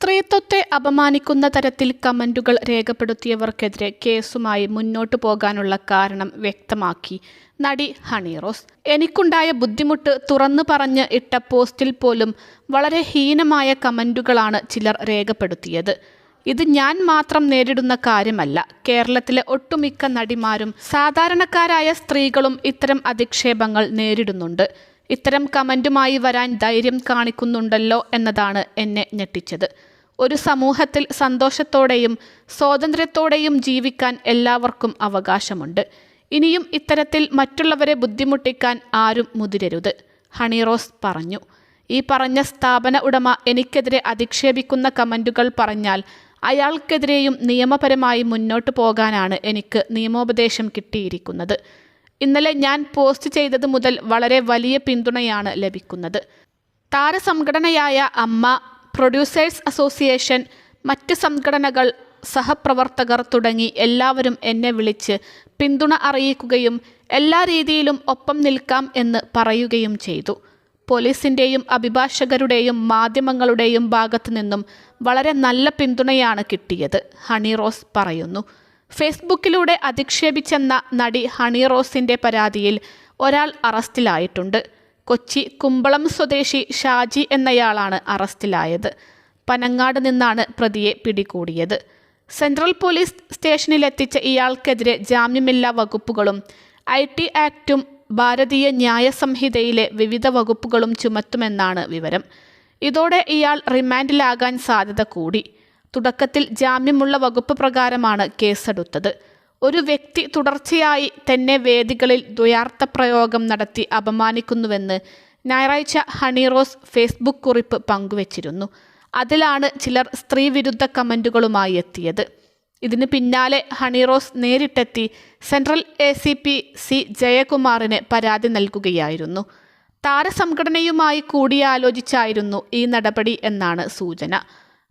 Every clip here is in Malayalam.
സ്ത്രീത്വത്തെ അപമാനിക്കുന്ന തരത്തിൽ കമന്റുകൾ രേഖപ്പെടുത്തിയവർക്കെതിരെ കേസുമായി മുന്നോട്ടു പോകാനുള്ള കാരണം വ്യക്തമാക്കി. നടി ഹണി റോസ് എനിക്കുണ്ടായ ബുദ്ധിമുട്ട് തുറന്നു പറഞ്ഞ് ഇട്ട പോസ്റ്റിൽ പോലും വളരെ ഹീനമായ കമന്റുകളാണ് ചിലർ രേഖപ്പെടുത്തിയത്. ഇത് ഞാൻ മാത്രം നേരിടുന്ന കാര്യമല്ല. കേരളത്തിലെ ഒട്ടുമിക്ക നടിമാരും സാധാരണക്കാരായ സ്ത്രീകളും ഇത്തരം അധിക്ഷേപങ്ങൾ നേരിടുന്നുണ്ട്. ഇത്തരം കമന്റുമായി വരാൻ ധൈര്യം കാണിക്കുന്നുണ്ടല്ലോ എന്നതാണ് എന്നെ ഞെട്ടിച്ചത്. ഒരു സമൂഹത്തിൽ സന്തോഷത്തോടെയും സ്വാതന്ത്ര്യത്തോടെയും ജീവിക്കാൻ എല്ലാവർക്കും അവകാശമുണ്ട്. ഇനിയും ഇത്തരത്തിൽ മറ്റുള്ളവരെ ബുദ്ധിമുട്ടിക്കാൻ ആരും മുതിരരുത്. ഹണിറോസ് പറഞ്ഞു. ഈ പറഞ്ഞ സ്ഥാപന ഉടമ എനിക്കെതിരെ അധിക്ഷേപിക്കുന്ന കമന്റുകൾ പറഞ്ഞാൽ അയാൾക്കെതിരെയും നിയമപരമായി മുന്നോട്ട് പോകാനാണ് എനിക്ക് നിയമോപദേശം കിട്ടിയിരിക്കുന്നത്. ഇന്നലെ ഞാൻ പോസ്റ്റ് ചെയ്തത് മുതൽ വളരെ വലിയ പിന്തുണയാണ് ലഭിക്കുന്നത്. താരസംഘടനയായ അമ്മ പ്രൊഡ്യൂസേഴ്സ് അസോസിയേഷൻ മറ്റ് സംഘടനകൾ സഹപ്രവർത്തകർ തുടങ്ങി എല്ലാവരും എന്നെ വിളിച്ച് പിന്തുണ അറിയിക്കുകയും എല്ലാ രീതിയിലും ഒപ്പം നിൽക്കാം എന്ന് പറയുകയും ചെയ്തു. പോലീസിന്റെയും അഭിഭാഷകരുടെയും മാധ്യമങ്ങളുടെയും ഭാഗത്തു നിന്നും വളരെ നല്ല പിന്തുണയാണ് കിട്ടിയത് ഹണി റോസ് പറയുന്നു. ഫേസ്ബുക്കിലൂടെ അധിക്ഷേപിച്ചെന്ന നടി ഹണി റോസിന്റെ പരാതിയിൽ ഒരാൾ അറസ്റ്റിലായിട്ടുണ്ട്. കൊച്ചി കുമ്പളം സ്വദേശി ഷാജി എന്നയാളാണ് അറസ്റ്റിലായത്. പനങ്ങാട് നിന്നാണ് പ്രതിയെ പിടികൂടിയത്. സെൻട്രൽ പോലീസ് സ്റ്റേഷനിലെത്തിച്ച ഇയാൾക്കെതിരെ ജാമ്യമില്ലാ വകുപ്പുകളും ഐ ടി ആക്റ്റും ഭാരതീയ ന്യായ സംഹിതയിലെ വിവിധ വകുപ്പുകളും ചുമത്തുമെന്നാണ് വിവരം. ഇതോടെ ഇയാൾ റിമാൻഡിലാകാൻ സാധ്യത കൂടി. തുടക്കത്തിൽ ജാമ്യമുള്ള വകുപ്പ് പ്രകാരമാണ് കേസെടുത്തത്. ഒരു വ്യക്തി തുടർച്ചയായി തന്നെ വേദികളിൽ ദ്വയാർത്ഥ പ്രയോഗം നടത്തി അപമാനിക്കുന്നുവെന്ന് ഞായറാഴ്ച ഹണിറോസ് ഫേസ്ബുക്ക് കുറിപ്പ് പങ്കുവച്ചിരുന്നു. അതിലാണ് ചിലർ സ്ത്രീവിരുദ്ധ കമന്റുകളുമായി എത്തിയത്. ഇതിന് പിന്നാലെ ഹണിറോസ് നേരിട്ടെത്തി central A C P C ജയകുമാറിന് പരാതി നൽകുകയായിരുന്നു. താരസംഘടനയുമായി കൂടിയാലോചിച്ചായിരുന്നു ഈ നടപടി എന്നാണ് സൂചന.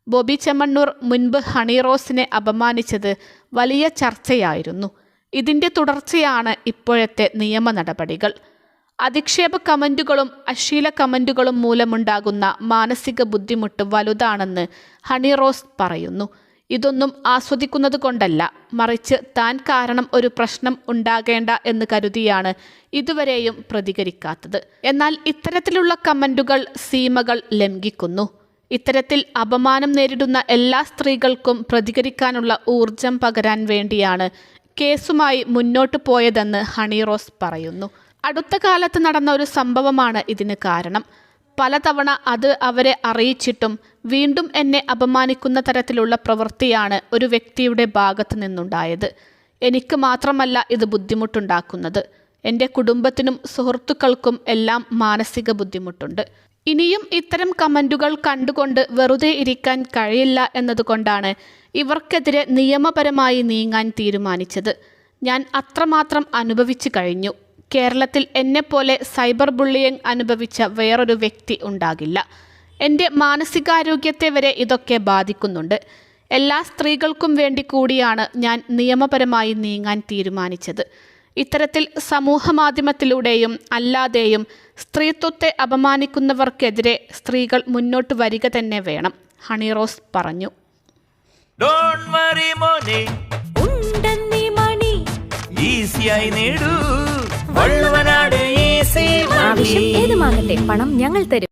ബോബി ചെമ്മണ്ണൂർ മുൻപ് ഹണിറോസിനെ അപമാനിച്ചത് വലിയ ചർച്ചയായിരുന്നു. ഇതിന്റെ തുടർച്ചയാണ് ഇപ്പോഴത്തെ നിയമ നടപടികൾ. അധിക്ഷേപ കമന്റുകളും അശ്ലീല കമന്റുകളും മൂലമുണ്ടാകുന്ന മാനസിക ബുദ്ധിമുട്ട് വലുതാണെന്ന് ഹണിറോസ് പറയുന്നു. ഇതൊന്നും ആസ്വദിക്കുന്നത് കൊണ്ടല്ല. മറിച്ച് താൻ കാരണം ഒരു പ്രശ്നം ഉണ്ടാകേണ്ട എന്ന് കരുതിയാണ് ഇതുവരെയും പ്രതികരിക്കാത്തത്. എന്നാൽ ഇത്തരത്തിലുള്ള കമന്റുകൾ സീമകൾ ലംഘിക്കുന്നു. ഇത്തരത്തിൽ അപമാനം നേരിടുന്ന എല്ലാ സ്ത്രീകൾക്കും പ്രതികരിക്കാനുള്ള ഊർജം പകരാൻ വേണ്ടിയാണ് കേസുമായി മുന്നോട്ട് പോയതെന്ന് ഹണി റോസ് പറയുന്നു. അടുത്ത കാലത്ത് നടന്ന ഒരു സംഭവമാണ് ഇതിന് കാരണം. പലതവണ അത് അവരെ അറിയിച്ചിട്ടും വീണ്ടും എന്നെ അപമാനിക്കുന്ന തരത്തിലുള്ള പ്രവൃത്തിയാണ് ഒരു വ്യക്തിയുടെ ഭാഗത്തു നിന്നുണ്ടായത്. എനിക്ക് മാത്രമല്ല ഇത് ബുദ്ധിമുട്ടുണ്ടാക്കുന്നത്. എന്റെ കുടുംബത്തിനും സുഹൃത്തുക്കൾക്കും എല്ലാം മാനസിക ബുദ്ധിമുട്ടുണ്ട്. ഇനിയും ഇത്തരം കമന്റുകൾ കണ്ടുകൊണ്ട് വെറുതെ ഇരിക്കാൻ കഴിയില്ല എന്നതുകൊണ്ടാണ് ഇവർക്കെതിരെ നിയമപരമായി നീങ്ങാൻ തീരുമാനിച്ചത്. ഞാൻ അത്രമാത്രം അനുഭവിച്ചു കഴിഞ്ഞു. കേരളത്തിൽ എന്നെപ്പോലെ സൈബർ ബുള്ളിയിങ് അനുഭവിച്ച വേറൊരു വ്യക്തി ഉണ്ടാകില്ല. എന്റെ മാനസികാരോഗ്യത്തെ വരെ ഇതൊക്കെ ബാധിക്കുന്നുണ്ട്. എല്ലാ സ്ത്രീകൾക്കും വേണ്ടി കൂടിയാണ് ഞാൻ നിയമപരമായി നീങ്ങാൻ തീരുമാനിച്ചത്. ഇത്തരത്തിൽ സമൂഹമാധ്യമത്തിലൂടെയും അല്ലാതെയും സ്ത്രീത്വത്തെ അപമാനിക്കുന്നവർക്കെതിരെ സ്ത്രീകൾ മുന്നോട്ട് വരിക തന്നെ വേണം. ഹണിറോസ് പറഞ്ഞു. ഡോൺ വറി മോനെ. ഉണ്ടെന്നീ മണി. ഈസിയായി നേടൂ. വള്ളുവനാട് ഈസി ആവശ്യം ഏതുമാകട്ടെ പണം ഞങ്ങൾ തരും.